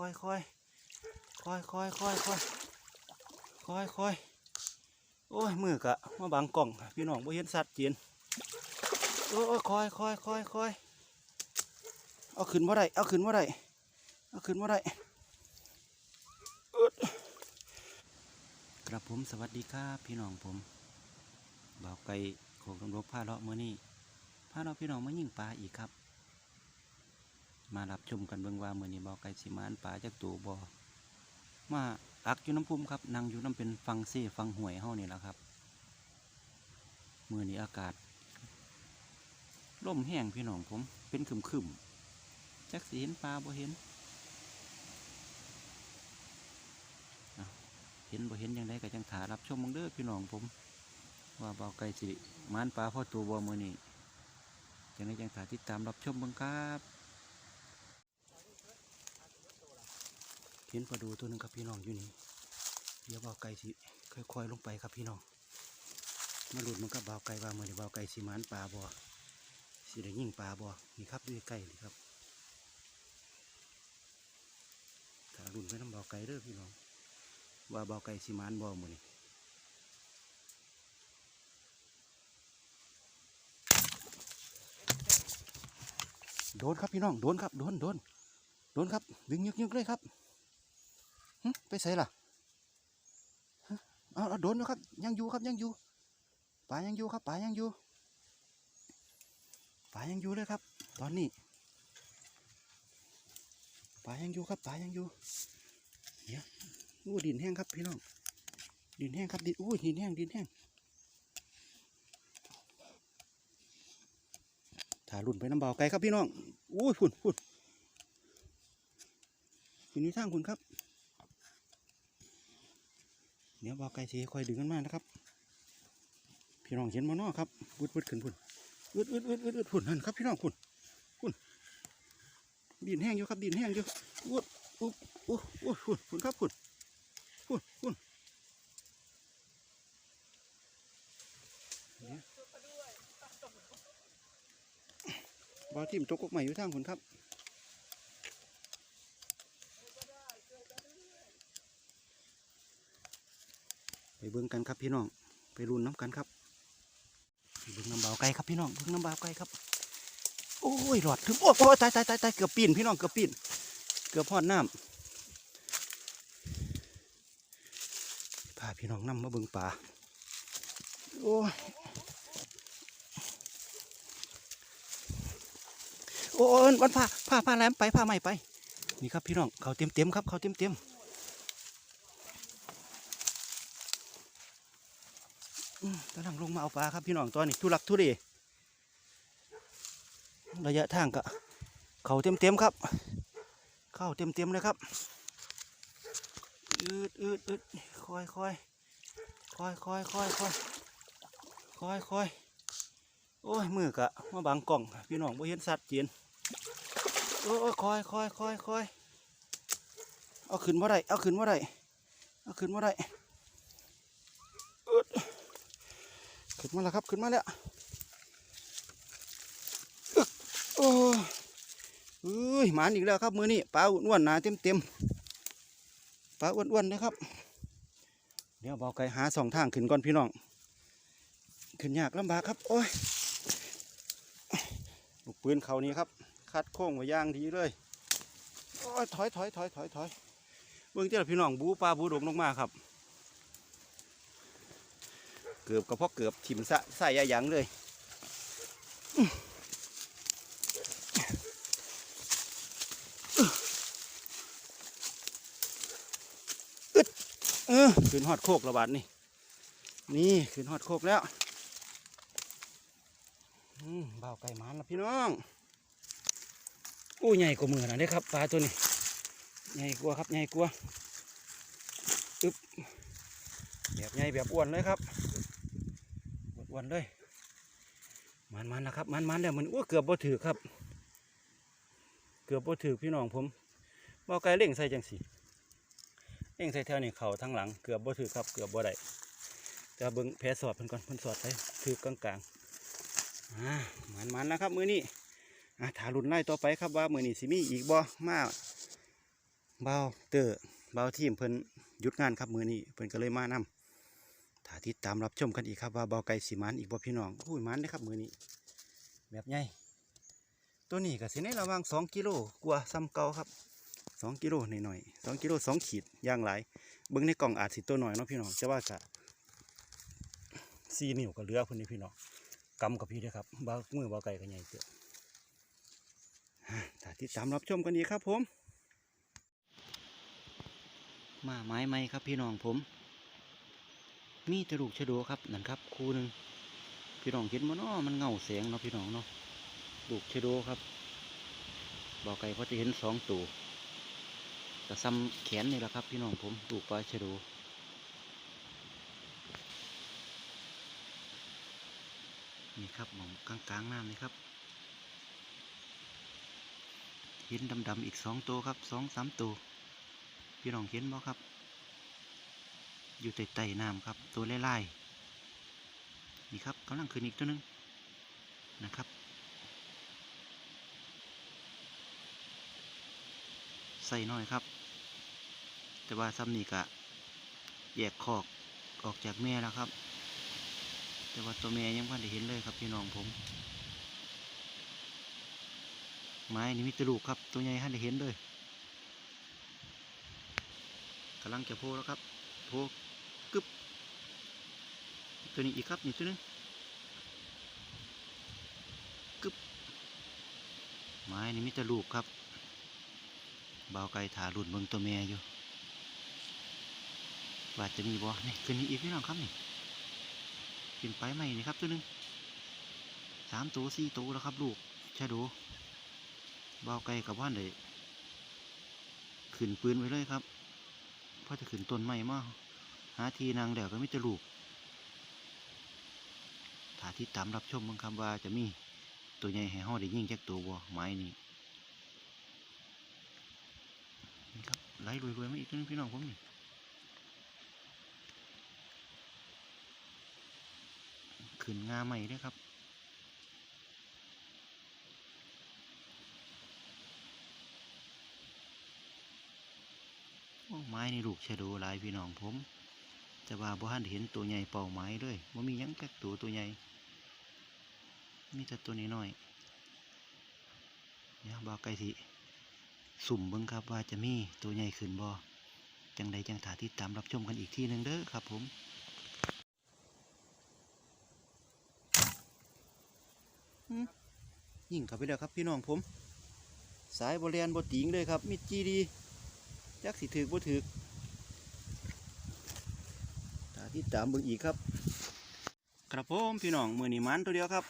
คอยคอยคอยคอยคอยคอยคอยคอยโอ้ยมือกะมาบังกล่องพี่น้องบ่เห็นสัตว์เจียนโอ้ยคอยคอยคอยคอยเอาขึ้นว่าไรเอาขึ้นว่าไรเอาขึ้นว่าไรกระผมสวัสดีครับพี่น้องผมบ่าวไก่โขกตำรวจผ้าเลาะเมื่อนี้พาเราพี่น้องมายิงปลาอีกครับ มารับชมกันเบิ่งว่ามื้อนี้บ่าวไก่สิมานปลาจากตัวบ่มาอักอยู่น้ำพุ่มครับนั่งอยู่น้ำเป็นฟังเซ่ฟังห่วยเฮานี่แหละครับมื้อนี้อากาศลมแห้งพี่น้องผมเป็นครึมจักสิเห็นปลาบ่เห็นเห็นบ่เห็นยังไงก็จังถารับชมมึงเด้อพี่น้องผม ว่าบ่าไก่สิมานปลาพ่อตัวบ่มื้อนี้จังไดจังถาติดตามรับชมบิ่งครับ เห็นปลาดูตัวหนึงครับพี่น้องอยู่นี่เดี๋ยวบ่าวไก่สิค่อยๆลงไปครับพี่น้องมาหลุดมันกับบ่าวไก่ว่าเมื่อนี้บ่าวไก่สิหมานปลาบ่สิได้ยิ่งปลาบ่นี่ครับด้วยไก่นี่ครับถ้าหลุดไปน้ำบ่าวไก่เด้อพี่น้องว่าบ่าวไก่สิหมานบ่มื่อนี้โดนครับพี่น้องโดนครับโดนโดนโดนครับดึงยึกยึกเลยครับ ไปใส่ล่ะเอาโดนอยู่ครับ ยังอยู่ครับยังอยู่ป่ายังอยู่ครับป่ายังอยู่ป่ายังอยู่เลยครับ ตอนนี้ป่ายังอยู่ครับป่ายังอยู่เดี๋ยวอู้ดินแห้งครับพี่น้องดินแห้งครับดินอู้ดินแห้งดินแห้งถ่ารุ่นไปน้ำเบาไกลครับพี่น้องอู้ยพุ่นพุ่นอยู่นี่ทางคุณครับ ดี๋ยวบอกไก่สีคอยดึงกันมานะครับ พี่น้องเห็นมานอครับวืดวืดขึ้นพุ่นวืดวืดวืดวืดวืดพุ่นนั่นครับพี่น้องพุ่นพุ่นดินแห้งอยู่ครับดินแห้งอยู่วืดอุ๊บอุ๊บอุ๊บพุ่นพุ่นครับพุ่นพุ่นพุ่นเดี๋ยวบอทิมตกกกใหม่อยู่ทางพุ่นครับ เบิ่งกันครับพี่น้อง ไปรุนน้ำกันครับเบิ่งน้ำเบาไก่ครับพี่น้องเบิ่งน้ำเบาไก่ครับ โอ้ยหลอดถึงโอ้ยโอตายตายตายตายเกือบปีนพี่น้องเกือบปีนเกือบพอดน้ำพาพี่น้องนำมาเบิ่งป่าโอ้ยโอ้ยวันพาพาพาแหลมไปพาใหม่ไปนี่ครับพี่น้องเขาเต็มเต็มๆครับเขาเต็มเต็มๆ อืม กำลังลงมาเอาปลาครับพี่น้องตอนนี้ทุลักทุเลระยะทางก็เข่าเต็มเต็มๆครับ เข้าเต็มเต็มๆเลยครับอืดอืดอืดคอยคอยคอยคอยคอยคอยคอยคอยโอ้ยมือกะมาบังกล่องพี่น้องบ่เห็นสัตว์เจียนโอ้ยคอยคอยคอยคอยเอาขึ้นว่าไรเอาขึ้นว่าไรเอาขึ้นว่าไร ขึ้นมาแล้วครับขึ้นมาแล้วอึ๊กโอ้ยเอ้ยหมานอีกแล้วครับมือนี้ปลาอ้วนๆหนาเต็มเต็มๆปลาอ้วนๆนะครับ เดี๋ยวบอกไก่หาสองทางขึ้นก่อนพี่น้อง ขึ้นยากลำบากครับโอ้ยลูกปืนเขานี้ครับ คัดโค้งไว้ย่างดีเลยโอ้ยถอยถอยถอยถอยถอยเบื้องที่เราพี่น้องบูปลาบูดกลงมาครับ เกือบกระเพาะเกือบถิ่มสะใส่ยาหยังเลยอึดเออขึ้นฮอดโคกระบาดนี่ นี่ขึ้นฮอดโคกแล้วอืมบ่าไก่มานแล้วพี่น้องอู้ใหญ่กว่ามือนะเด้ครับปลาตัวนี้ใหญ่กว่าครับใหญ่กว่าอึบแบบใหญ่แบบอ้วนเลยครับ วนเลยมันมันนะครับมันมันแล้วมันอ้วเกือบบ่ถือครับ เกือบบ่ถือพี่น้องผมบ่ไกลเล่งใส่จังสีเล่งใส่แถวนี้เข่าทั้งหลังเกือบบ่ถือครับ เกือบบ่ได้จะเบิ้งแผลสอดเพิ่นก่อนเพิ่นสอดไปถือกลางกลางอ่ามันมันนะครับ มือนี้อ่าถารุ่นไล่ต่อไปครับว่ามือนี้สิมีอีกบ่มาเบาเตอร์เบาทีมเพิ่นหยุดงานครับมือนี้เพิ่นก็เลยมานํ ถ้าติดตามรับชมกันอีกครับว่าเบาไก่สีมันอีกบ่พี่น้องอุ้ยมันได้อครับมือนี้ แบบใหญ่ตัวนี้ก็สิในระว่าง2กิโลกว่าซ้ำเก่าครับ2กิโลหน่อยๆ2กิโล2ขีดย่างหลายเบิ่งในกล่องอาจสิตัวหน่อยเนาะพี่น้องจะว่าก็4นิ้วก็เลือเพิ่นนี่พี่น้องกำกับพี่ด้อครับเบามือเบาไก่ก็ใหญ่เตอถ้าติดตามรับชมกันดีครับผม มาไม้ไหมครับพี่น้องผม มีตะลูกชะโดครับนั่นครับคู่หนึ่งพี่น้องเห็นมันเนาะมันเงาแสงเนาะพี่น้องเนาะลูกชะโดครับบอกไก่พอจะเห็นสองตัวกระซ้ำแขนนี่แหละครับ พี่น้องผมลูกปลาชะโดนี่ครับมองกลางกลางน้ำนี่ครับเห็นดำๆอีกสองตัวครับสองสามตัวพี่น้องเห็นบ่ครับ อยู่ใต้ใต้น้ำครับ ตัวไล่ๆนี่ครับกำลังขึ้นอีกตัวหนึงนะครับ ใส่น้อยครับ แต่ว่าซ้ำนี่กะแยกคอกออกจากแม่แล้วครับ แต่ว่าตัวแม่ยังไม่ได้เห็นเลยครับพี่น้องผม ไม้นี่มีตะลูกครับ ตัวใหญ่ให้ได้เห็นเลยกำลังจะโผล่แล้วครับโผล่ กึบตัวนี้อีกครับนี่ตัวนึงกึบไม้นี่มีแตะลูกครับเบาวไก่ถารุ่นเบิงตัวแม่อยู่ว่าจะมีบ่นี่ขึ้นนี่อีกพี่น้องครับนี่ขึ้นไปใหม่นี่ครับตัวนึงสามตัวสี่ตัวแล้วครับลูกชาโดเบาไกลกับว่านเลยขึ้นปืนไว้เลยครับเพราะจะขึ้นต้นไม้มาก หาทีนางเดี๋ยวก็ไมแต่จะลูกถ้าที่ตามรับชมบางคำว่าจะมีตัวใหญ่ให้ห่อได้ยิ่งจากตัววัวไม้นี่นี่ครับไหลรวยๆมาอีกตัวหนึงพี่น้องผมนี่ขึ้นงาใหม่ด้วยครับไม้นี่ลูกชะโดหลายพี่น้องผม แต่ว่าบ่ทันเห็นตัวใหญ่เป่าไม้เลยบ่มีหยังแต่ตัวตัวใหญ่มีแต่ตัวน้อยๆเดี๋ยวบอกไก่สิสุ่มเบิ่งครับว่าจะมีตัวใหญ่ขึ้นบ่จังใดจังถาติดตามรับชมกันอีกทีหนึ่งเด้อครับผมอืมยิ่งเข้าไปแล้วครับพี่น้องผม สายบริเวณบติงเลยครับมิดจีดีจักสิถือบ่ถือ ตาที่ตามเบิ่งอีกครับ ครับผมพี่น้องมือนี้มันตัวเดียวครับ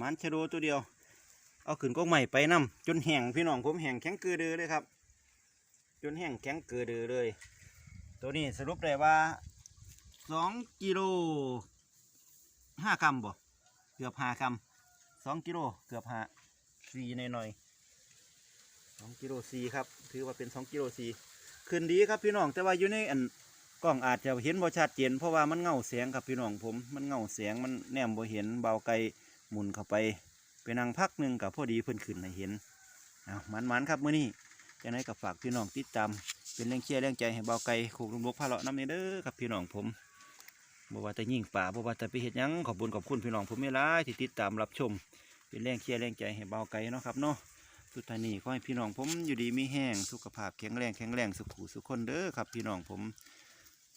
มันชะโดตัวเดียว เอาขึ้นกองใหม่ไปนำจนแห้งพี่น้องผมแห้งแข็งเกือเดือเลยครับ จนแห้งแข็งเกือเดือเลย ตัวนี้สรุปได้ว่าสองกิโลห้ากรัมบ่เกือบห้ากรัมสองกิโลเกือบห้าสี่หน่อยๆสองกิโลสี่ครับ ถือว่าเป็นสองกิโลสี่ขึ้นดีครับพี่น้องแต่ว่าอยู่ในอัน กล้องอาจจะเห็นบ่ชัดเจนเพราะว่ามันเงาแสงครับพี่น้องผม มันเงาแสงมันแนมบ่เห็นเบาไกลหมุนเข้าไปไปนั่งพักหนึ่งกับพอดีเพิ่นขึ้นให้เห็นเอามันมันๆครับมื้อนี้จังไดก็ฝากพี่น้องติดตามเป็นแรงเชียร์แรงใจให้เบาไกลโคกลุงลกพาเลาะน้ำนี่เด้อครับพี่น้องผมบ่ว่าแต่ยิ่งป่าบ่ว่าแต่ไปเฮ็ดหยังขอบคุญขอบคุณพี่น้องผมไม่ร้ายที่ติดตามรับชม เป็นแรงเชียร์แรงใจให้เบาไกลเนาะครับเนาะสุดท้ายนี้ขอให้พี่น้องผมอยู่ดีมีแห้งสุขภาพแข็งแรงแข็งแรงสุขุสุขคนเด้อครับพี่น้องผม